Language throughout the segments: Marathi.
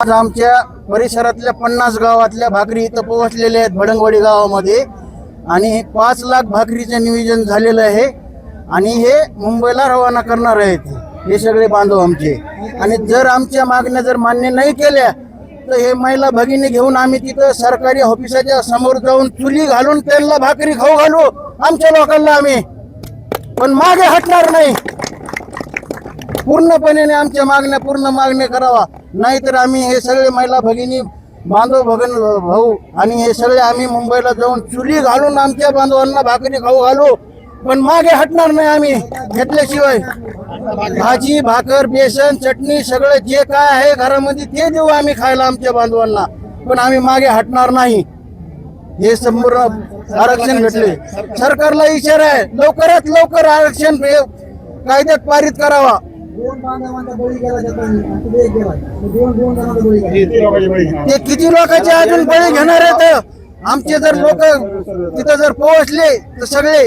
आज आमच्या परिसरातल्या पन्नास गावातल्या भाकरी इथं पोहोचलेल्या आहेत भडंगवाडी गावामध्ये. आणि पाच लाख भाकरीचं नियोजन झालेलं आहे. आणि हे मुंबईला रवाना करणार आहेत हे सगळे बांधव आमचे. आणि जर आमच्या मागण्या जर मान्य नाही केल्या तर हे महिला भगिनी घेऊन आम्ही तिथं सरकारी ऑफिसाच्या समोर जाऊन चुली घालून त्यांना भाकरी खाऊ घालू. आमच्या लोकांना आम्ही. पण मागे हटणार नाही. पूर्णपणे आमच्या मागण्या पूर्ण मागण्या करावा. नाहीतर आम्ही हे सगळे महिला भगिनी बांधव भगन भाऊ आणि हे सगळे आम्ही मुंबईला जाऊन चुली घालून आमच्या बांधवांना भाकरी खाऊ घालू. पण मागे हटणार नाही आम्ही घेतल्याशिवाय. भाजी भाकर बेसन चटणी सगळं जे काय आहे घरामध्ये ते देऊ आम्ही खायला आमच्या बांधवांना. पण आम्ही मागे हटणार नाही. हे संपूर्ण आरक्षण भेटले. सरकारला इशारा आहे. लवकरात लवकर आरक्षण कायद्यात पारित करावा. बांधवांचा बळी गेला जाताना एक गेला दोन दोन जणांचा बळी गेला ते किती लोकांचे अजून बळी घेणार आहेत? आमचे जर लोक तिथं जर पोहोचले तर सगळे.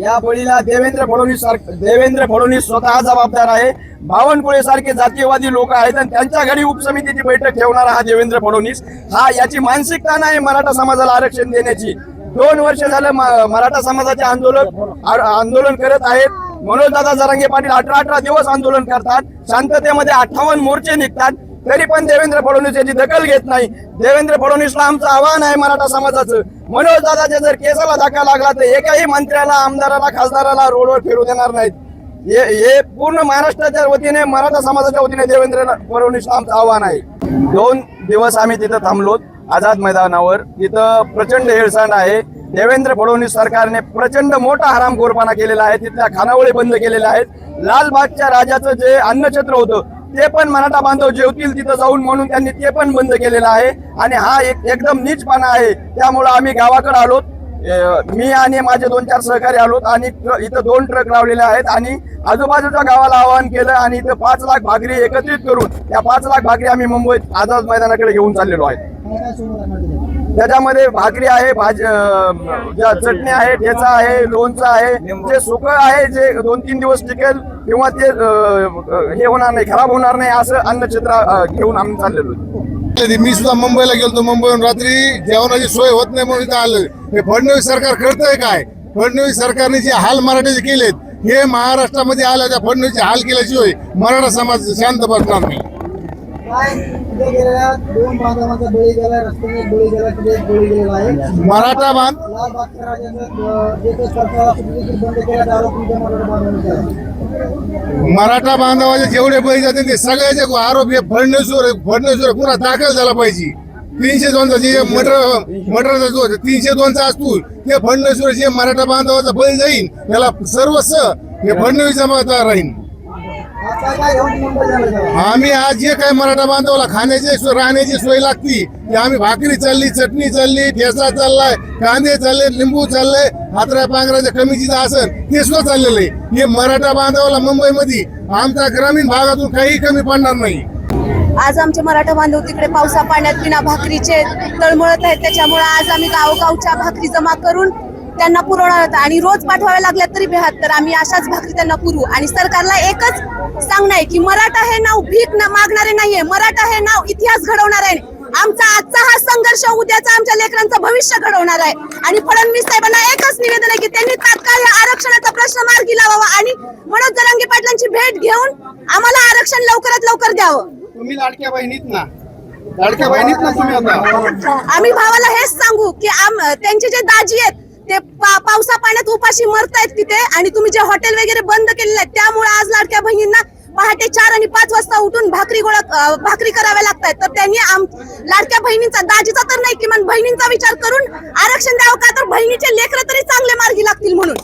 या बळीला देवेंद्र फडणवीस देवेंद्र फडणवीस स्वतः जबाबदार आहे. बावनकुळे सारखे जातीयवादी लोक आहेत आणि त्यांच्या घरी उपसमितीची बैठक ठेवणारा हा देवेंद्र फडणवीस. हा याची मानसिकता नाही मराठा समाजाला आरक्षण देण्याची. दोन वर्ष झालं मराठा समाजाचे आंदोलन आंदोलन करत आहेत. मनोजदादा जरांगे पाटील अठरा अठरा दिवस आंदोलन करतात. शांततेमध्ये अठ्ठावन्न मोर्चे निघतात. तरी पण देवेंद्र फडणवीस याची दखल घेत नाही. देवेंद्र फडणवीसला आमचं आव्हान आहे मराठा समाजाचं. मनोज दादाच्या जर केसाला धक्का लागला तर एकाही मंत्र्याला आमदाराला खासदाराला रोडवर फिरू देणार नाहीत. हे हे पूर्ण महाराष्ट्राच्या वतीने मराठा समाजाच्या वतीने देवेंद्र फडणवीसला आमचं आव्हान आहे. दोन दिवस आम्ही तिथं थांबलो आझाद मैदानावर. तिथं प्रचंड हेळसांड आहे. देवेंद्र फडणवीस सरकारने प्रचंड मोठा हरामखोरपणा केलेला आहे. तिथल्या खानावळी बंद केलेल्या आहेत. लालबागच्या राजाचं जे अन्नछत्र होतं ते पण मराठा बांधव जेवतील तिथं जाऊन म्हणून त्यांनी ते पण बंद केलेलं आहे. आणि हा एक एकदम नीचपणा आहे. त्यामुळं आम्ही गावाकडे आलोत मी आणि माझे दोन चार सहकारी आलोत आणि इथं दोन ट्रक लावलेले आहेत आणि आजूबाजूच्या गावाला आवाहन केलं आणि इथं पाच लाख भाकरी एकत्रित करून त्या पाच लाख भाकरी आम्ही मुंबईत आझाद मैदानाकडे घेऊन चाललेलो आहे. त्याच्यामध्ये भाकरी आहे भाजी चटणी आहे ठेचा आहे लोणचं आहे जे सुकं आहे जे दोन तीन दिवस टिकेल किंवा ते हे होणार नाही खराब होणार नाही असं अन्न क्षेत्र घेऊन आम्ही चाललेलो मी सुद्धा मुंबईला गेलो मुंबईहून रात्री जेवणाची सोय होत नाही म्हणून इथं आलं हे फडणवीस सरकार करतंय काय? फडणवीस सरकारने जे हाल मराठीचे केलेत हे महाराष्ट्रामध्ये आल्या त्या फडणवीसचे हाल केल्याशिवाय मराठा समाज शांत बसणार नाही. दोन बांधवांचा बळी गेला रस्त्याने बळी गेला तिथे बळी गेलेला आहे मराठा बांध. बंद केला मराठा बांधवाचे जेवढे पैसे जाते ते सगळ्याचे आरोप हे फडणवीसवर फडणवीसवर पुन्हा दाखल झाला पाहिजे. तीनशे दोनचा जे मटर मटरचा जो तीनशे दोनचा असतो ते फडणवीसवर जे मराठा बांधवाचा बळी जाईल त्याला सर्वस्व हे फडणवीस जबाबदार राहील आज काय काय घेऊन मुंबई झालं तेव्हा? आम्ही आज जे काही मराठा बांधवला खाण्याची सोय राहण्याची सोय लागती आम्ही भाकरी चालली चटणी चालली ठेसा चाललाय कांदे चालले लिंबू चालले हातऱ्या पांघराच्या कमीची आसन ते सुद्धा चाललेलं आहे. हे मराठा बांधवाला मुंबईमध्ये आमच्या ग्रामीण भागातून काही कमी पडणार नाही. आज आमचे मराठा बांधव तिकडे पावसा पाण्यात विना भाकरीचे तळमळत आहेत त्याच्यामुळे आज आम्ही गावगावच्या भाकरी जमा करून त्यांना पुरवणार आहोत आणि रोज पाठवाव्या लागल्या तरी बेहात तर आम्ही अशाच भाकरी त्यांना पुरवू. आणि सरकारला एकच सांगणं आहे की मराठा हे नाव भीक न मागणारे नाहीये. मराठा हे नाव इतिहास घडवणार आहे. आमचा आजचा हा संघर्ष उद्याचा आमच्या लेकरांचं भविष्य घडवणार आहे. आणि फडणवीस साहेबांना एकच निवेदन आहे की त्यांनी तात्काळ या आरक्षणाचा प्रश्न मार्गी लावावा आणि मनोज जरांगे पाटलांची भेट घेऊन आम्हाला आरक्षण लवकरात लवकर द्यावं. तुम्ही लाडक्या बहिणीत ना. लाडक्या बहिणीत ना तुम्ही आम्ही भावाला हेच सांगू की आम त्यांचे जे दाजी आहेत ते पा- पावसा पाण्यात उपाशी मरतायत तिथे आणि तुम्ही जे हॉटेल वगैरे बंद केलेले आहेत त्यामुळे आज लाडक्या बहिणींना पहाटे चार आणि पाच वाजता उठून भाकरी गोळा भाकरी कराव्या लागतात तर त्यांनी लाडक्या बहिणींचा दाजीचा तर नाही किमान बहिणींचा विचार करून आरक्षण द्यावं का? तर बहिणीचे लेकर तरी चांगले मार्गी लागतील म्हणून.